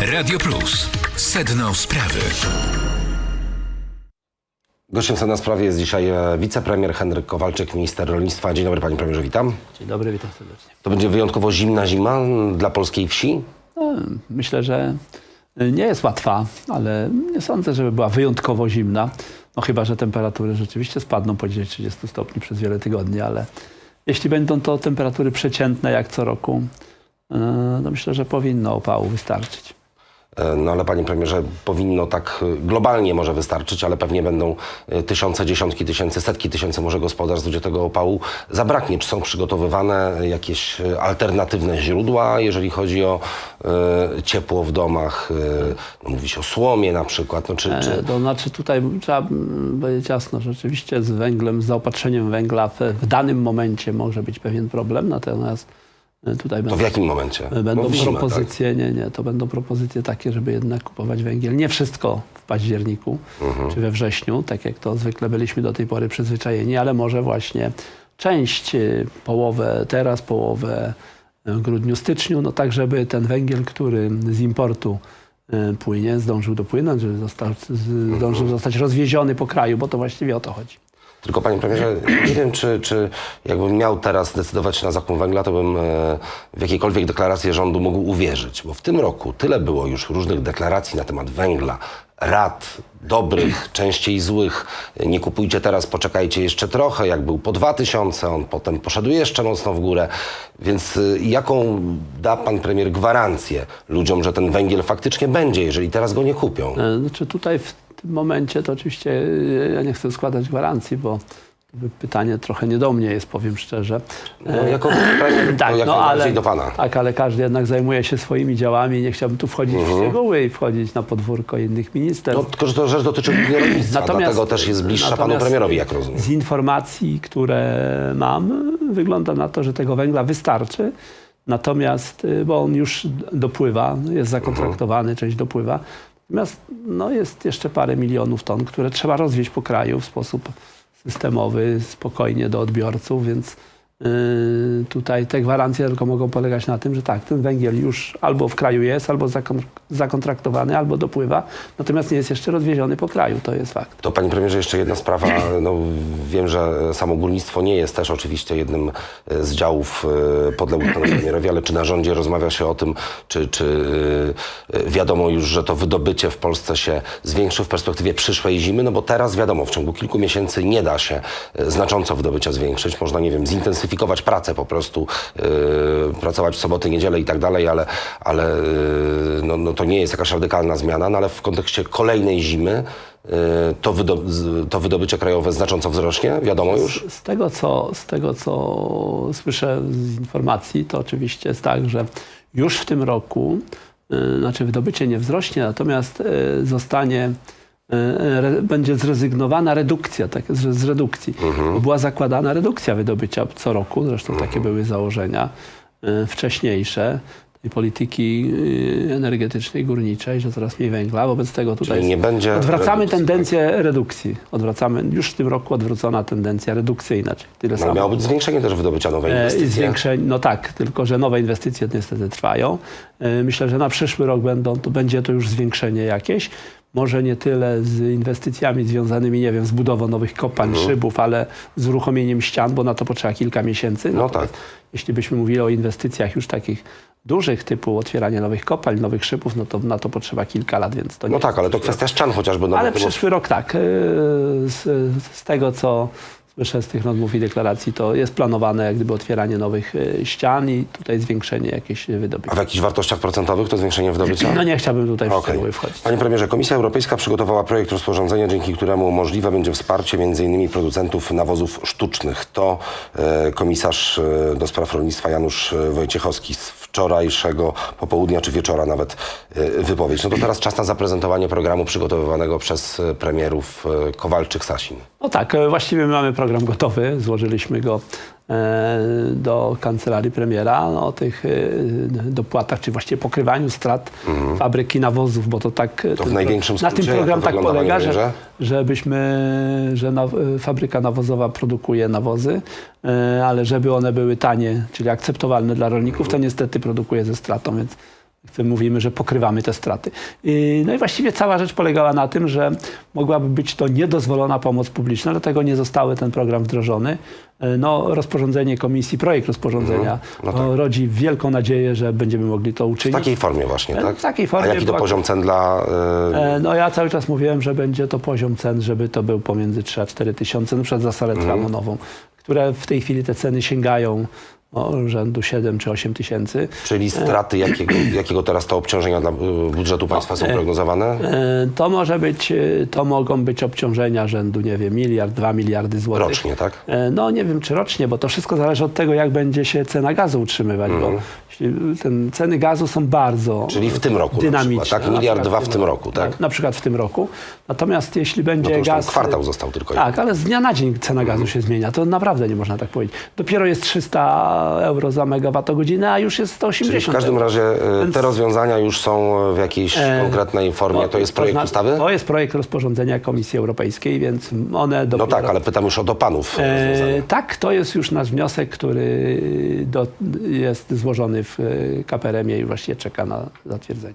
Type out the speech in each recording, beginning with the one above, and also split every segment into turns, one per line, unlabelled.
Radio Plus. Sedno sprawy.
Gościem na sprawie jest dzisiaj e, wicepremier Henryk Kowalczyk, minister rolnictwa. Dzień dobry panie premierze, witam.
Dzień dobry, witam serdecznie.
To będzie wyjątkowo zimna zima dla polskiej wsi.
No, myślę, że nie jest łatwa, ale nie sądzę, żeby była wyjątkowo zimna. No chyba, że temperatury rzeczywiście spadną poniżej 30 stopni przez wiele tygodni, ale jeśli będą to temperatury przeciętne jak co roku, yy, no myślę, że powinno opału wystarczyć.
E, No ale panie premierze, powinno tak e, globalnie może wystarczyć, ale pewnie będą e, tysiące, dziesiątki tysięcy, setki tysięcy może gospodarstw, gdzie tego opału zabraknie. Czy są przygotowywane jakieś alternatywne źródła, jeżeli chodzi o e, ciepło w domach? No, mówi się o słomie na przykład. No, czy, czy,
To znaczy tutaj trzeba mm, powiedzieć jasno, że rzeczywiście z węglem, z zaopatrzeniem węgla w, w danym momencie może być pewien problem, natomiast tutaj
to w jakim momencie?
Będą
No zimę, tak?
propozycje, nie, nie, to będą propozycje takie, żeby jednak kupować węgiel. Nie wszystko w październiku
Mhm.
czy we wrześniu, tak jak to zwykle byliśmy do tej pory przyzwyczajeni, ale może właśnie część, y, połowę teraz, połowę w grudniu, styczniu, no tak, żeby ten węgiel, który z importu płynie, zdążył dopłynąć, żeby został, z-
Mhm.
zdążył zostać rozwieziony po kraju, bo to właściwie o to chodzi.
Tylko panie premierze, nie wiem, czy, czy jakbym miał teraz decydować się na zakup węgla, to bym e, w jakiejkolwiek deklarację rządu mógł uwierzyć. Bo w tym roku tyle było już różnych deklaracji na temat węgla, rad dobrych, częściej złych. Nie kupujcie teraz, poczekajcie jeszcze trochę. Jak był po 2000, on potem poszedł jeszcze mocno w górę. Więc e, jaką da pan premier gwarancję ludziom, że ten węgiel faktycznie będzie, jeżeli teraz go nie kupią?
E, Znaczy tutaj w tym momencie to oczywiście e, ja nie chcę składać gwarancji, bo pytanie trochę nie do mnie jest, powiem szczerze.
No, jako premier, to jak najbardziej do pana.
Tak, ale każdy jednak zajmuje się swoimi działami. Nie chciałbym tu wchodzić w szczegóły i wchodzić na podwórko innych ministerstw.
No, tylko, że to rzecz dotyczy rolnictwa, dlatego też jest bliższa panu premierowi, jak rozumiem.
Z informacji, które mam, wygląda na to, że tego węgla wystarczy. Natomiast, y, bo on już dopływa, jest zakontraktowany, część dopływa. Natomiast no, jest jeszcze parę milionów ton, które trzeba rozwieźć po kraju w sposób systemowy, spokojnie do odbiorców, więc y, tutaj te gwarancje tylko mogą polegać na tym, że tak, ten węgiel już albo w kraju jest, albo zakon- zakontraktowany, albo dopływa, natomiast nie jest jeszcze rozwieziony po kraju, to jest fakt.
To panie premierze, jeszcze jedna sprawa. No, wiem, że samo górnictwo nie jest też oczywiście jednym e, z działów e, podległych panu premierowi, ale czy na rządzie rozmawia się o tym, czy, czy e, wiadomo już, że to wydobycie w Polsce się zwiększy w perspektywie przyszłej zimy? No bo teraz wiadomo, w ciągu kilku miesięcy nie da się znacząco wydobycia zwiększyć. Można, nie wiem, zintensyfikować pracę po prostu, pracować w soboty, niedzielę i tak dalej, ale, ale no, no, to nie jest jakaś radykalna zmiana, no ale w kontekście kolejnej zimy y, to, wydo z- to wydobycie krajowe znacząco wzrośnie, wiadomo już.
Z tego, co, z tego, co słyszę z informacji, to oczywiście jest tak, że już w tym roku, y, znaczy wydobycie nie wzrośnie, natomiast y, zostanie, będzie zrezygnowana redukcja, tak, z, z redukcji. Bo Była zakładana redukcja wydobycia co roku, zresztą takie były założenia wcześniejsze polityki y, energetycznej, górniczej, że coraz mniej węgla. Wobec tego tutaj
Czyli nie będzie
odwracamy
redukcji,
tendencję redukcji. Odwracamy, już w tym roku odwrócona tendencja redukcyjna, czyli tyle
No,
samo.
miało być zwiększenie też wydobycia nowej
E,
inwestycji.
zwiększenie, no tak, tylko że nowe inwestycje niestety trwają. E, Myślę, że na przyszły rok będą, to będzie to już zwiększenie jakieś. Może nie tyle z inwestycjami związanymi, nie wiem, z budową nowych kopań,
Mhm.
szybów, ale z uruchomieniem ścian, bo na to potrzeba kilka miesięcy.
No
Natomiast Jeśli byśmy mówili o inwestycjach już takich dużych, typu otwieranie nowych kopalń, nowych szybów, no to na to potrzeba kilka lat, więc to nie
No tak, ale to kwestia ścian chociażby. No,
ale przyszły rok tak. e, Z, z tego, co słyszę z tych rozmów i deklaracji, to jest planowane jak gdyby otwieranie nowych e, ścian i tutaj zwiększenie jakieś
A
wydobycia.
w jakichś wartościach procentowych to zwiększenie wydobycia?
No nie chciałbym tutaj w szczegóły wchodzić.
Panie premierze, Komisja Europejska przygotowała projekt rozporządzenia, dzięki któremu możliwe będzie wsparcie m.in. producentów nawozów sztucznych. To e, komisarz e, do spraw rolnictwa Janusz e, Wojciechowski wczorajszego popołudnia czy wieczora nawet e, wypowiedź. No to teraz czas na zaprezentowanie programu przygotowywanego przez e, premierów e, Kowalczyk-Sasin.
No tak, właściwie my mamy program gotowy. Złożyliśmy go do kancelarii premiera no, o tych e, dopłatach, czy właściwie pokrywaniu strat fabryki nawozów, bo to tak...
Mhm. To w największym
Na tym program tak polega, że, żebyśmy, że naw, fabryka nawozowa produkuje nawozy, e, ale żeby one były tanie, czyli akceptowalne dla rolników, to niestety produkuje ze stratą, więc Chcę- Mówimy, że pokrywamy te straty. No i właściwie cała rzecz polegała na tym, że mogłaby być to niedozwolona pomoc publiczna, dlatego nie zostały ten program wdrożony. E, No, rozporządzenie komisji, projekt rozporządzenia
No tak.
o, rodzi wielką nadzieję, że będziemy mogli to
W
uczynić.
takiej formie właśnie,
E,
tak?
w takiej formie
A jaki to poziom cen dla... y,
E, No ja cały czas mówiłem, że będzie to poziom cen, żeby to był pomiędzy 3 a 4 tysiące, na przykład za salę
Mhm.
tramonową, które w tej chwili te ceny sięgają o, rzędu 7 czy 8 tysięcy.
Czyli straty jakiego, jakiego teraz to obciążenia dla y, budżetu państwa są prognozowane?
E, To może być, e, to mogą być obciążenia rzędu, nie wiem, miliard, dwa miliardy złotych.
Rocznie, tak?
E, No nie wiem, czy rocznie, bo to wszystko zależy od tego, jak będzie się cena gazu utrzymywać, bo jeśli ten, ceny gazu są bardzo
Mhm. Czyli w tym roku na
dynamiczne.
przykład, tak? Miliard dwa w tym roku, tak?
Na, na przykład w tym roku. Natomiast jeśli
No
będzie
tam
gaz...
kwartał został tylko.
Tak, ale z dnia na dzień cena gazu się zmienia. To naprawdę nie można tak powiedzieć. Dopiero jest 300 euro za megawattogodzinę, a już jest 180
Czyli w każdym razie y, te rozwiązania już są w jakiejś
E,
konkretnej formie. To jest projekt
zna-
ustawy?
To jest projekt rozporządzenia Komisji Europejskiej, więc one dopiero...
No tak, ale pytam już o do panów
E, tak, to jest już nasz wniosek, który do, jest złożony w e, KPRM-ie i właściwie czeka na zatwierdzenie.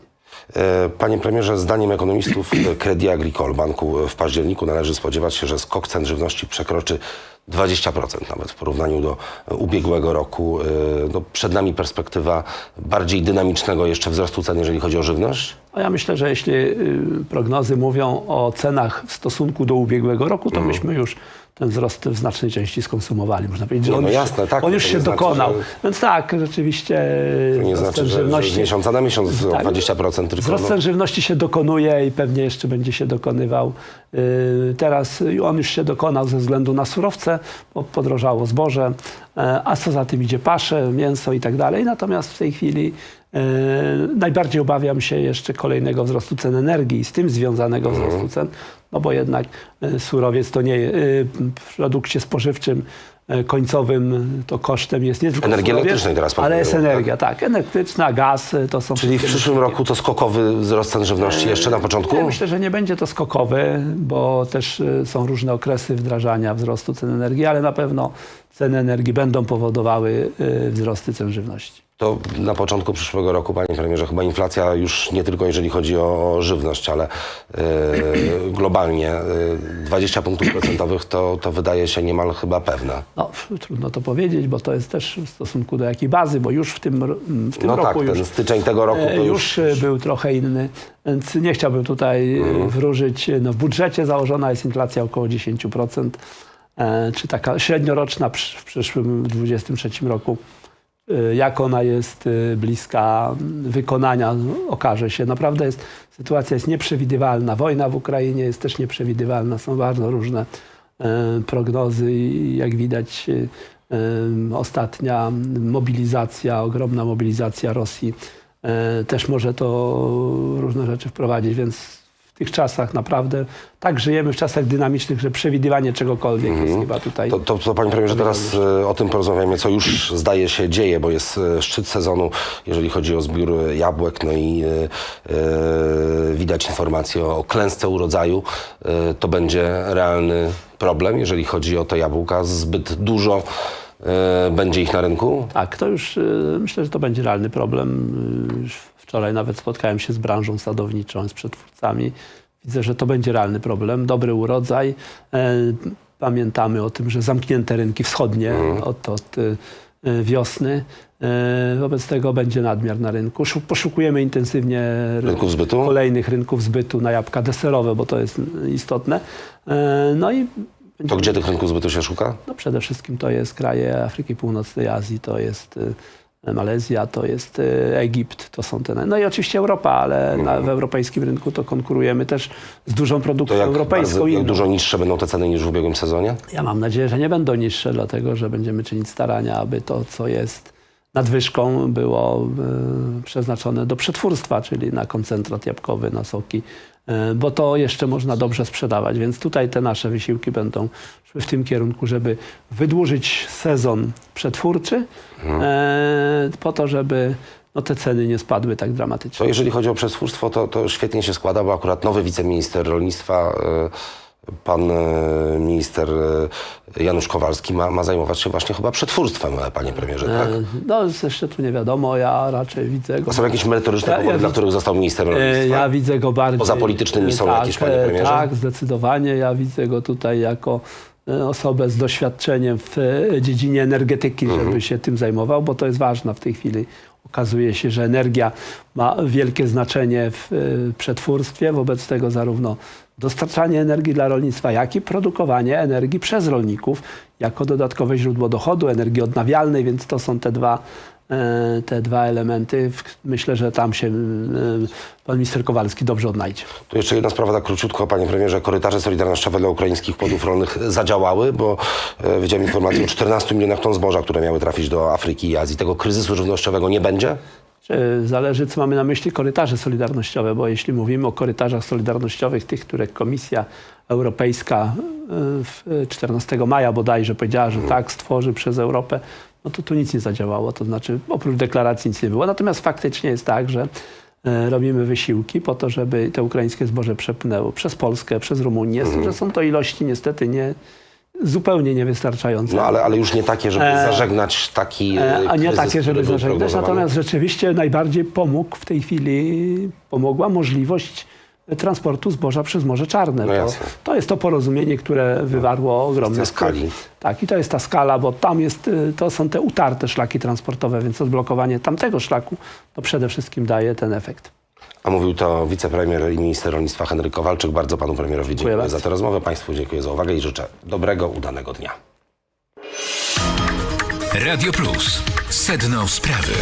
E, Panie premierze, zdaniem ekonomistów e, Credit Agricole Banku w październiku należy spodziewać się, że skok cen żywności przekroczy 20% nawet w porównaniu do e, ubiegłego roku. E, No, przed nami perspektywa bardziej dynamicznego jeszcze wzrostu cen, jeżeli chodzi o żywność.
A ja myślę, że jeśli y, prognozy mówią o cenach w stosunku do ubiegłego roku,
Mhm.
to myśmy już ten wzrost w znacznej części skonsumowali. Można powiedzieć, że
Nie,
on,
no
już,
jasne, tak,
on już się
znaczy,
dokonał.
że-
Więc tak, rzeczywiście
To nie znaczy, że, że z
żywności...
miesiąca na miesiąc
Tak.
20% tylko.
Wzrost
No,
cen żywności się dokonuje i pewnie jeszcze będzie się dokonywał. Yy, Teraz y, on już się dokonał ze względu na surowce, bo podrożało zboże, e, a co za tym idzie pasze, mięso i tak dalej. Natomiast w tej chwili e, najbardziej obawiam się jeszcze kolejnego wzrostu cen energii i z tym związanego
Mhm.
wzrostu cen, no bo jednak e, surowiec to nie y, w produkcie spożywczym e, końcowym to kosztem jest nie tylko
Energii elektrycznej teraz pan
ale jest
powiedział, tak?
energia, tak, elektryczna, gaz, to są
Czyli w przyszłym roku to skokowy wzrost cen żywności jeszcze na początku?
ja myślę, że nie będzie to skokowy, bo też są różne okresy wdrażania wzrostu cen energii, ale na pewno ceny energii będą powodowały wzrosty cen żywności.
To na początku przyszłego roku, panie premierze, chyba inflacja już nie tylko jeżeli chodzi o żywność, ale e, globalnie e, 20 punktów procentowych to, to wydaje się niemal chyba pewne.
No, trudno to powiedzieć, bo to jest też w stosunku do jakiej bazy, bo już w tym, w tym
No tak,
roku już,
ten styczeń tego roku
e,
to
już
już...
y, był trochę inny, więc nie chciałbym tutaj
Mhm.
wróżyć. No, w budżecie założona jest inflacja około 10%, e, czy taka średnioroczna w przyszłym 2023 roku. Y, Jak ona jest y, bliska wykonania, okaże się. Naprawdę jest, sytuacja jest nieprzewidywalna. Wojna w Ukrainie jest też nieprzewidywalna. Są bardzo różne e, prognozy i jak widać y, ostatnia mobilizacja, ogromna mobilizacja Rosji e, też może to różne rzeczy wprowadzić, więc tych czasach naprawdę tak żyjemy w czasach dynamicznych, że przewidywanie czegokolwiek jest chyba tutaj.
To, to, to panie premierze, teraz e, o tym porozmawiamy, co już zdaje się dzieje, bo jest e, szczyt sezonu, jeżeli chodzi o zbiór jabłek, no i e, e, widać informacje o klęsce urodzaju. E, to będzie realny problem, jeżeli chodzi o te jabłka. Zbyt dużo e, będzie ich na rynku.
Tak, to już myślę, że to będzie realny problem. Już wczoraj nawet spotkałem się z branżą sadowniczą, z przetwórcami. Widzę, że to będzie realny problem. Dobry urodzaj. E, Pamiętamy o tym, że zamknięte rynki wschodnie od, od y, y, wiosny. E, Wobec tego będzie nadmiar na rynku. Szu- Poszukujemy intensywnie
Rynków zbytu?
kolejnych rynków zbytu na jabłka deserowe, bo to jest istotne. E, No i
To gdzie tych rynków zbytu się szuka?
no przede wszystkim to jest kraje Afryki Północnej, Azji, to jest y, Malezja, to jest y, Egipt, to są te... No i oczywiście Europa, ale na, w europejskim rynku to konkurujemy też z dużą
To
produkcją
jak,
europejską.
bardzo, jak dużo niższe będą te ceny niż w ubiegłym sezonie?
Ja mam nadzieję, że nie będą niższe, dlatego że będziemy czynić starania, aby to, co jest nadwyżką, było y, przeznaczone do przetwórstwa, czyli na koncentrat jabłkowy, na soki, bo to jeszcze można dobrze sprzedawać. Więc tutaj te nasze wysiłki będą szły w tym kierunku, żeby wydłużyć sezon przetwórczy, e, po to, żeby no, te ceny nie spadły tak dramatycznie.
To jeżeli chodzi o przetwórstwo, to, to świetnie się składa, bo akurat nowy wiceminister rolnictwa pan e, minister e, Janusz Kowalski ma, ma zajmować się właśnie chyba przetwórstwem, e, panie premierze, tak?
No jeszcze tu nie wiadomo, ja raczej widzę go...
Są jakieś merytoryczne powody,
ja
dla których został ministrem
E,
rolnictwa?
Ja widzę go bardziej...
Poza politycznymi są
tak,
jakieś, panie premierze?
Tak, zdecydowanie. Ja widzę go tutaj jako osobę z doświadczeniem w dziedzinie energetyki,
Mhm.
żeby się tym zajmował, bo to jest ważne w tej chwili. Okazuje się, że energia ma wielkie znaczenie w e, przetwórstwie, wobec tego zarówno dostarczanie energii dla rolnictwa, jak i produkowanie energii przez rolników jako dodatkowe źródło dochodu, energii odnawialnej, więc to są te dwa, te dwa elementy. Myślę, że tam się e, pan minister Kowalski dobrze odnajdzie.
Tu jeszcze jedna sprawa, tak króciutko, panie premierze. Korytarze solidarnościowe dla ukraińskich płodów rolnych zadziałały, bo e, widziałem informację o 14 milionach ton zboża, które miały trafić do Afryki i Azji. Tego kryzysu żywnościowego nie będzie?
Zależy, co mamy na myśli korytarze solidarnościowe, bo jeśli mówimy o korytarzach solidarnościowych, tych, które Komisja Europejska e, w 14 maja bodajże powiedziała, że tak stworzy przez Europę, no to tu nic nie zadziałało. To znaczy oprócz deklaracji nic nie było. Natomiast faktycznie jest tak, że e, robimy wysiłki po to, żeby te ukraińskie zboże przepłynęło przez Polskę, przez Rumunię, tym, że są to ilości niestety nie, zupełnie niewystarczające.
No ale, ale już nie takie, żeby
E,
zażegnać taki
E,
e,
A nie
kryzys,
takie, żeby zażegnać. Natomiast rzeczywiście najbardziej pomógł w tej chwili, pomogła możliwość transportu zboża przez Morze Czarne.
No
to, to jest to porozumienie, które wywarło ogromny
Kwestia skali.
Tak, i to jest ta skala, bo tam jest, y, to są te utarte szlaki transportowe, więc odblokowanie tamtego szlaku to przede wszystkim daje ten efekt.
A mówił to wicepremier i minister rolnictwa Henryk Kowalczyk. Bardzo panu premierowi dziękuję,
bardzo.
za tę rozmowę. Państwu dziękuję za uwagę i życzę dobrego, udanego dnia.
Radio Plus. Sedno sprawy.